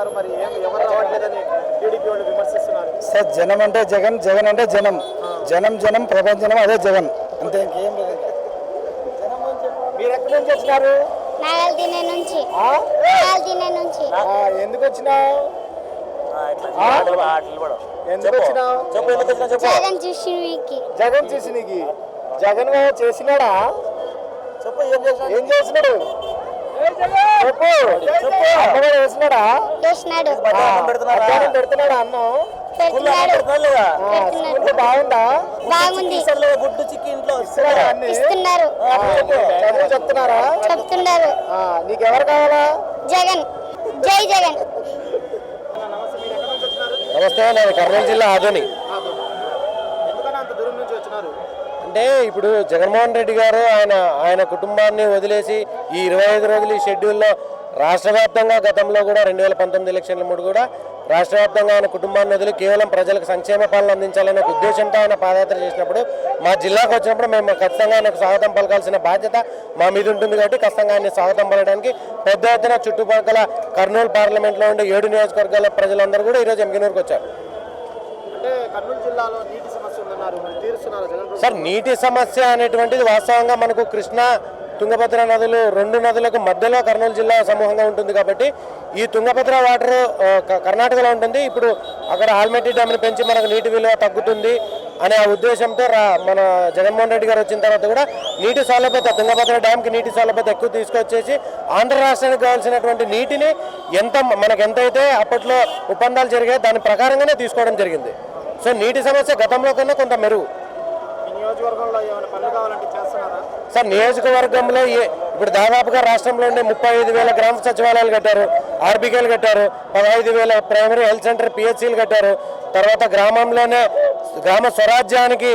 వస్తున్నారు మరి ఏం ఎవరు రావట్లేదని టీడీపీ వాళ్ళు విమర్శిస్తున్నారు. సార్ జనం అంటే జగన్ జగన్ అంటే జనం. జనం జనం ప్రపంచనం అదే జగన్. అంతే ఇంకేం లేదు. మీరు ఎక్కడి నుంచి వచ్చినారు? నుంచి. నుంచి. ఆ, ఎందుకు వచ్చినావు? ఎందుకు వచ్చినావు? జగన్ చూసి వీకి జగన్ చేసి నీకు. జగన్ చేసినాడా? చెప్పు ఏం చేసినాడు? ఏం చేసినాడు? చెప్పు. అమ్మగారు వేసినాడా చేసినాడు ఆ, మధ్యాహ్నం పెడుతున్నాడా అన్నం? బాగుందా? బాగుంది. గుడ్డు చిక్కి ఇంట్లో ఇస్తున్నారు. చెప్తున్నారా? చెప్తున్నారు. ఆ, నీకెవరు కావాలా? జగన్. జై జగన్. నమస్తే నేను కర్నూలు జిల్లా ఆదోని ఎందుకని అంత దూరం నుంచి వచ్చినారు అంటే ఇప్పుడు జగన్మోహన్ రెడ్డి గారు ఆయన ఆయన కుటుంబాన్ని వదిలేసి ఈ ఇరవై ఐదు రోజులు ఈ షెడ్యూల్లో రాష్ట్ర వ్యాప్తంగా గతంలో కూడా రెండు వేల పంతొమ్మిది ఎలక్షన్ల ముందు కూడా రాష్ట్ర వ్యాప్తంగా ఆయన కుటుంబాన్ని వదిలి కేవలం ప్రజలకు సంక్షేమ పాలన అందించాలనే ఉద్దేశంతో ఆయన పాదయాత్ర చేసినప్పుడు మా జిల్లాకు వచ్చినప్పుడు మేము ఖచ్చితంగా ఆయనకు స్వాగతం పలకాల్సిన బాధ్యత మా మీద ఉంటుంది కాబట్టి ఖచ్చితంగా ఆయన స్వాగతం పలకడానికి పెద్ద ఎత్తున చుట్టుపక్కల కర్నూలు పార్లమెంట్లో ఉండే ఏడు నియోజకవర్గాల ప్రజలందరూ కూడా ఈరోజు ఎంకినూరుకు వచ్చారు. అంటే కర్నూలు జిల్లాలో నీటి సార్ నీటి సమస్య అనేటువంటిది వాస్తవంగా మనకు కృష్ణా తుంగభద్ర నదులు రెండు నదులకు మధ్యలో కర్నూలు జిల్లా సమూహంగా ఉంటుంది కాబట్టి ఈ తుంగభద్ర వాటర్ కర్ణాటకలో ఉంటుంది. ఇప్పుడు అక్కడ ఆల్మెట్టి డ్యామ్ని పెంచి మనకు నీటి విలువ తగ్గుతుంది అనే ఆ ఉద్దేశంతో రా మన జగన్మోహన్ రెడ్డి గారు వచ్చిన తర్వాత కూడా నీటి సౌలభ్యత తుంగభద్ర డ్యామ్కి నీటి సౌలభ్యత ఎక్కువ తీసుకొచ్చేసి ఆంధ్ర రాష్ట్రానికి కావాల్సినటువంటి నీటిని ఎంత మనకు ఎంతైతే అప్పట్లో ఒప్పందాలు జరిగాయి దాని ప్రకారంగానే తీసుకోవడం జరిగింది. సో నీటి సమస్య గతంలో కన్నా కొంత మెరుగు. సార్ నియోజకవర్గంలో ఏ ఇప్పుడు దాదాపుగా రాష్ట్రంలో ఉండే ముప్పై ఐదు వేల గ్రామ సచివాలయాలు కట్టారు ఆర్బీకేలు కట్టారు పదహైదు వేల ప్రైమరీ హెల్త్ సెంటర్ పిహెచ్సిలు కట్టారు తర్వాత గ్రామంలోనే గ్రామ స్వరాజ్యానికి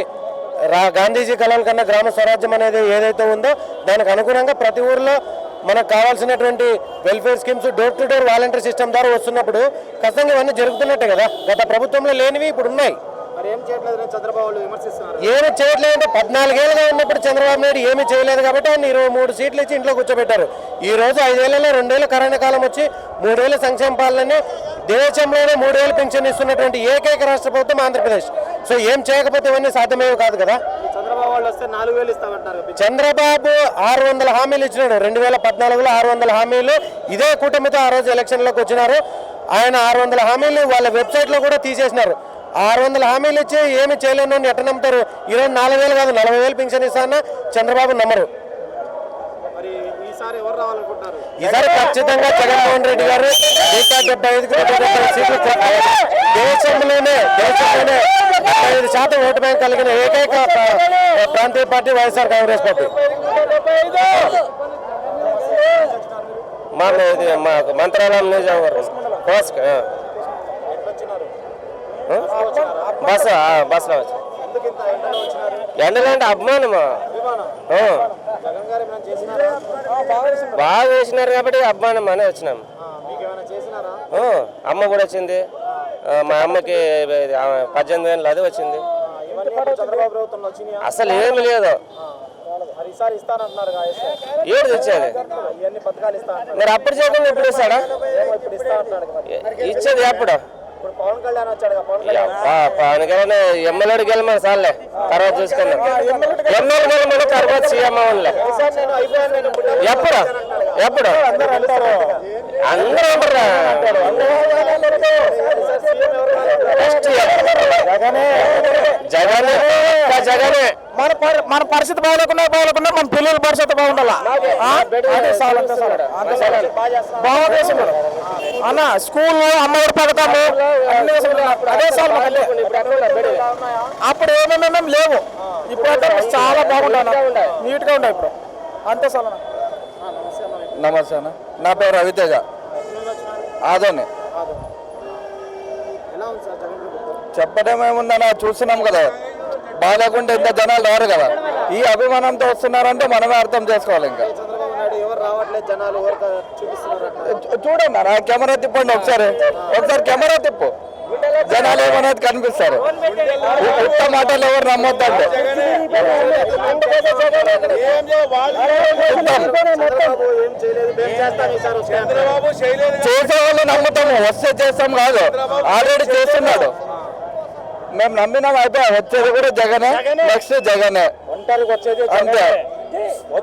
రా గాంధీజీ కళల కన్నా గ్రామ స్వరాజ్యం అనేది ఏదైతే ఉందో దానికి అనుగుణంగా ప్రతి ఊర్లో మనకు కావాల్సినటువంటి welfare schemes door to door volunteer system ద్వారా వస్తున్నప్పుడు ఖచ్చితంగా ఇవన్నీ జరుగుతున్నట్టే కదా. గత ప్రభుత్వంలో లేనివి ఇప్పుడు ఉన్నాయి. మరి ఏం చేయట్లేదు ఏమి చేయట్లేదంటే పద్నాలుగేళ్ళుగా ఉన్నప్పుడు చంద్రబాబు నాయుడు ఏమీ చేయలేదు కాబట్టి ఆయన ఇరవై మూడు సీట్లు ఇచ్చి ఇంట్లో కూర్చోబెట్టారు. ఈ రోజు ఐదేళ్ళలో రెండేళ్ళ కరోనా కాలం వచ్చి మూడేళ్ళ సంక్షేమ పాలనని దేశంలోనే మూడేళ్ళు పెన్షన్ ఇస్తున్నటువంటి ఏకైక రాష్ట్ర ప్రభుత్వం ఆంధ్రప్రదేశ్. సో ఏం చేయకపోతే ఇవన్నీ సాధ్యమేవి కాదు కదా. చంద్రబాబు ఆరు వందల హామీలు ఇచ్చినాడు. రెండు వేల పద్నాలుగులో ఆరు వందల హామీలు. ఇదే కూటమితో ఆ రోజు ఎలక్షన్లోకి వచ్చినారు. ఆయన ఆరు వందల హామీలు వాళ్ళ వెబ్సైట్లో కూడా తీసేసినారు. ఆరు వందల హామీలు ఇచ్చి ఏమి చేయలేను అని ఎట్ట నమ్ముతారు? ఈరోజు నాలుగు వేలు కాదు నలభై వేలు పెన్షన్ ఇస్తానా చంద్రబాబు నమ్మరు. మరి ఈసారి ఖచ్చితంగా జగన్మోహన్ రెడ్డి గారు నూట డెబ్బై ఐదుకి నూట డెబ్బై సీట్లు. దేశంలోనే దేశంలోనే డెబ్బై ఐదు శాతం ఓటు బ్యాంక్ కలిగిన ఏకైక ప్రాంతీయ పార్టీ వైఎస్ఆర్ కాంగ్రెస్ పార్టీ. మాకు ఇది మాకు మంత్రాలయం నియోజకవర్గం. కోస్క బస్ వచ్చి. ఎండలో ఎండలు అంటే అభిమానమా? బాగా వేసినారు కాబట్టి అభిమానం అనే వచ్చినాం. అమ్మ కూడా వచ్చింది. మా అమ్మకి పద్దెనిమిది వేలు అది వచ్చింది. అసలు ఏమి లేదు. ఏడు తెచ్చేది మరి అప్పుడు చేయకుండా ఇప్పుడు ఇస్తాడా ఇచ్చేది ఎప్పుడు? పవన్ కళ్యాణ్ ఎమ్మెల్యేడు గెలమని సార్లే. తర్వాత చూసుకుందాం. ఎమ్మెల్యే గెలమని తర్వాత సీఎం ఇప్పుడు ఎప్పుడు? ఎప్పుడు? అందరూ అంటారు. నెక్స్ట్ జగనే జగనే. జగనే. మన పరి- మన పరిస్థితి బాగోలేకుండా బాగోలేకుండా మన పిల్లల పరిస్థితి బాగుండాలా? అన్న స్కూల్ అమ్మఒడి. అదే అంతే. అప్పుడు ఏమేమేమేం లేవు. ఇప్పుడైతే చాలా బాగుంటాయి నీట్గా ఉన్నాయి ఇప్పుడు. అంతే అన్న. నమస్తే అన్న. నా పేరు రవితేజ. ఆదోని. ఎలా ఉంది సార్ చెప్పడం ఏముందన్న చూస్తున్నాం కదా. బాగాలేకుండా ఇంత జనాలు రారు కదా. ఈ అభిమానంతో వస్తున్నారంటే మనమే అర్థం చేసుకోవాలి ఇంకా. చూడండి అన్న కెమెరా తిప్పండి ఒకసారి. ఒకసారి కెమెరా తిప్పు. జనాలు ఏమనేది కనిపిస్తారు? ఉత్త మాటలు ఎవరు నమ్మొద్దండి చంద్రబాబు ఏం చేయలేదు మేము చేస్తాం ఈసారి వస్తే. చేసే వాళ్ళు నమ్ముతాము వస్తే చేస్తాం కాదు. ఆల్రెడీ చేస్తున్నాడు. మేము నమ్మినాం అయిపోయా వచ్చేది కూడా జగనే నెక్స్ట్ జగనే. అంతే.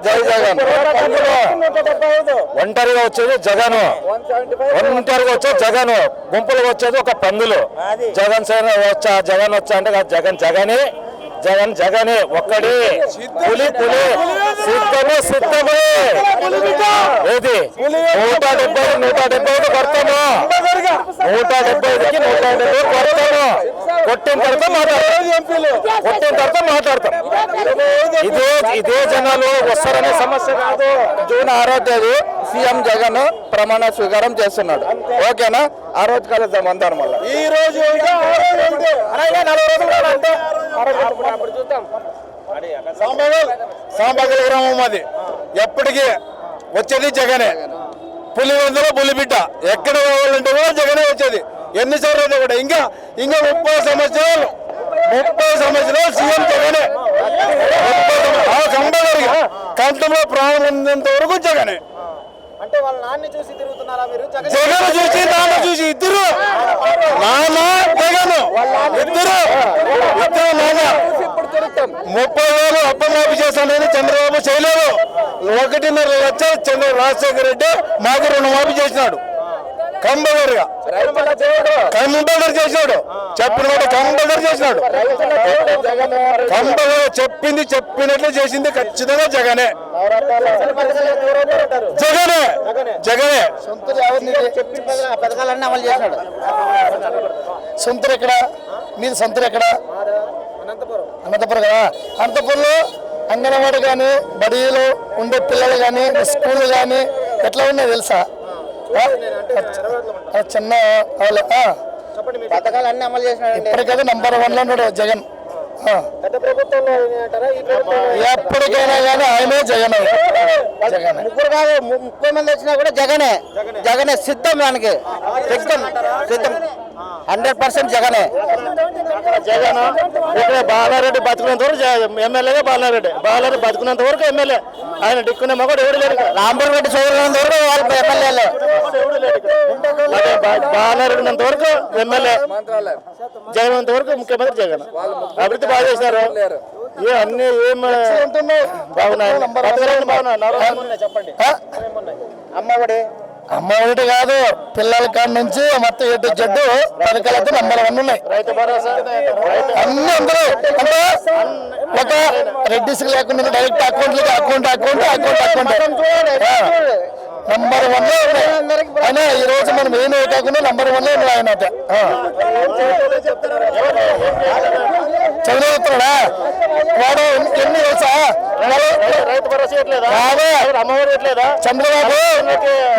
జై జగన్. ఒంటరిగా వచ్చేది జగన్. ఒంటరిగా వచ్చేది జగన్. గుంపులుగా వచ్చేది ఒక పందులు. జగన్ సేన వచ్చా జగన్ వచ్చా అంటే జగన్ జగనే. జగన్ జగనే. ఒక్కడే. పులి పులి. సిద్ధము సిద్ధము. ఏది? నూట డెబ్బై నూట డెబ్బై కొడతాము నూట డెబ్బై ఐదుకి నూట డెబ్బై కొడతాము కొట్టిన తర్వాత మాట్లాడతాం. కొట్టిన తర్వాత మాట్లాడతాం. ఇదే ఇదే జనాలు వస్తారనే సమస్య కాదు. జూన్ ఆరో తేదీ సీఎం జగన్ ప్రమాణ స్వీకారం చేస్తున్నాడు. ఓకేనా? ఆ రోజు కలుద్దాం అందరం మళ్ళీ. ఈ రోజు సాంబగల్. సాంబగల్ గ్రామం అది. ఎప్పటికీ వచ్చేది జగనే. పులి వందల పులి బిడ్డ ఎక్కడ పోవాలంటే కూడా జగనే వచ్చేది. ఎన్నిసార్లు అయితే కూడా. ఇంకా ఇంకా ముప్పై సంవత్సరాలు ముప్పై సంవత్సరాలు సీఎం జగనే. కంపల్సరిగా కంఠంలో ప్రాణం ఉన్నంత వరకు జగన్ జగన్ చూసి నాన్న చూసి ఇద్దరు. నాన్న జగన్. ఇద్దరు. ఇద్దరు నాన్న. ముప్పై వేలు అప్పమాపి చేస్తానని చంద్రబాబు చేయలేదు. ఒకటిన్నర లక్ష చంద్ర రాజశేఖర రెడ్డి మాకు రుణమాఫీ చేసినాడు. కంపల్సరిగా కంపల్సరీ చేసినాడు. చెప్పిన మాట కంపల్సరీ చేసినాడు. కంపల్సరీ చెప్పింది చెప్పినట్లే చేసింది ఖచ్చితంగా జగనే. జగనే. జగనే. సొంతరు ఎక్కడ? మీది సొంతరు ఎక్కడ? అనంతపురం. అనంతపురం కదా? అనంతపురంలో అంగన్వాడి కానీ బడిలో ఉండే పిల్లలు కానీ స్కూల్ కానీ ఎట్లా ఉన్నాయి తెలుసా? చిన్న మీరు. పథకాలన్నీ అమలు చేసినాడండి. ఇప్పటికైతే నంబర్ వన్లో ఉన్నాడు జగన్. ఎప్పటికైనా కానీ ఆయనే జగన్. జగన్. ముగ్గురు కాదు ముప్పై మంది వచ్చినా కూడా జగనే. జగనే. సిద్ధం దానికి సిద్ధం. సిద్ధం. హండ్రెడ్ పర్సెంట్ జగనే. జగన్? ఇక్కడ బాలారెడ్డి బతుకునేంత వరకు ఎమ్మెల్యేగా బాలారెడ్డి. బాలారెడ్డి బతుకునేంత వరకు ఎమ్మెల్యే. ఆయన దిక్కునే మగడు ఎవడు లేడు. రాంపూర్ రెడ్డి చదువులంత వరకు వాళ్ళు ఎమ్మెల్యేలే. అదే బా- బాలారెడ్డి ఉన్నంత వరకు ఎమ్మెల్యే. జగన్ ఉన్నంత వరకు ముఖ్యమంత్రి జగన్. అభివృద్ధి బాగా చేశారు ఏ అన్ని ఏం బాగున్నాయి. బాగున్నాయి? చెప్పండి? అమ్మఒడి అమ్మ ఒకటి కాదు పిల్లల కాడి నుంచి మొత్తం ఎటు జడ్డు పథకాలతో నంబర్ వన్ ఉన్నాయి. అన్ని అందరూ అంటే ఒక రెడ్డిస్ లేకుండా direct account account account account account. Number వన్లో అయినా ఈ రోజు మనం ఏమి కాకుండా నంబర్ వన్ ఆయన. చదివేస్తున్నాడా? వాడు ఎన్ని తెలుసా చంద్రబాబు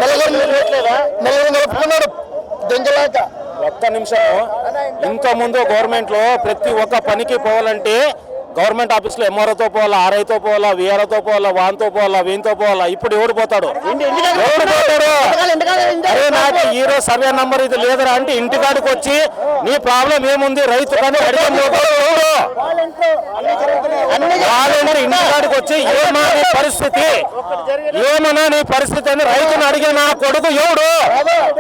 నలుగురు నిలుపుకున్నాడు. దెంగలాక ఒక్క నిమిషం. ఇంత ముందు గవర్నమెంట్లో ప్రతి ఒక్క పనికి పోవాలంటే గవర్నమెంట్ ఆఫీస్లో ఎంఆర్ఓతో పోవాలా ఆర్ఐతో పోవాలా విఆర్ఓతో పోవాలా వాన్తో పోవాలా వీన్తో పోవాలా ఇప్పుడు ఎవడు పోతాడు? ఎవడు పోతాడు? అరే నాకు ఈ రోజు సర్వే నంబర్ ఇది లేదురా అంటే ఇంటికాడికి వచ్చి నీ ప్రాబ్లం ఏముంది? రైతు కానీ అడిగే ఇంటికాడికి వచ్చి ఏమా నీ పరిస్థితి? ఏమన్నా నీ పరిస్థితి అని రైతుని అడిగే నా కొడుకు ఎవడు?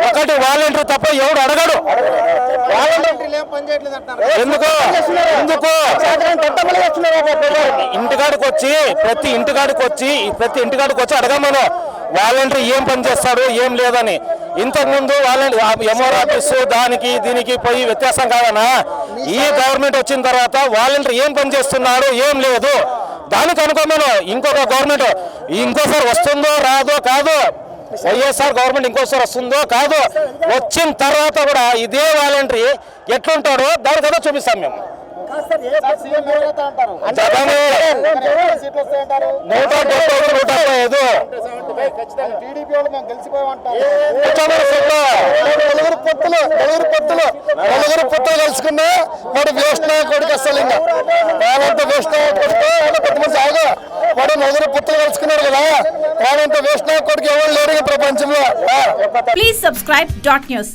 ఒకటి వాలంటీర్ తప్ప ఎవడు అడగడు. ఎందుకు? ఎందుకు? ఇంటికాడికి వచ్చి ప్రతి ఇంటికాడికి వచ్చి ప్రతి ఇంటికాడికి వచ్చి అడగమను. వాలంటీర్ ఏం పని చేస్తాడు ఏం లేదని. ఇంతకు ముందు వాలంటీర్ ఎంఆర్ ఆఫీస్ దానికి దీనికి పోయి వ్యత్యాసం కాదనా ఈ గవర్నమెంట్ వచ్చిన తర్వాత వాలంటీర్ ఏం పని చేస్తున్నాడు ఏం లేదు. దానికి అనుకోమను ఇంకొక గవర్నమెంట్ ఇంకోసారి వస్తుందో రాదో కాదు వైఎస్ఆర్ గవర్నమెంట్ ఇంకోసారి వస్తుందో కాదు వచ్చిన తర్వాత కూడా ఇదే వాలంటరీ ఎట్లుంటారో దాని కదా చూపిస్తాం మేము. నూట డెబ్బై నూట ఐదు. నలుగురు పొత్తులు నలుగురు పొత్తులు నలుగురు పొత్తులు కలుసుకున్నా మరి వేస్ట్ కొడుకు అసలు ఇంకా వాడంత వేస్ట్ కొడుకు వాడు పెద్ద మంది ఆగు వాడు నలుగురు పొత్తులు కలుసుకున్నాడు కదా వాడంత వేస్ట్ కొడుకు ఎవరు లేరు ఈ ప్రపంచంలో ఆ. Please subscribe dot news.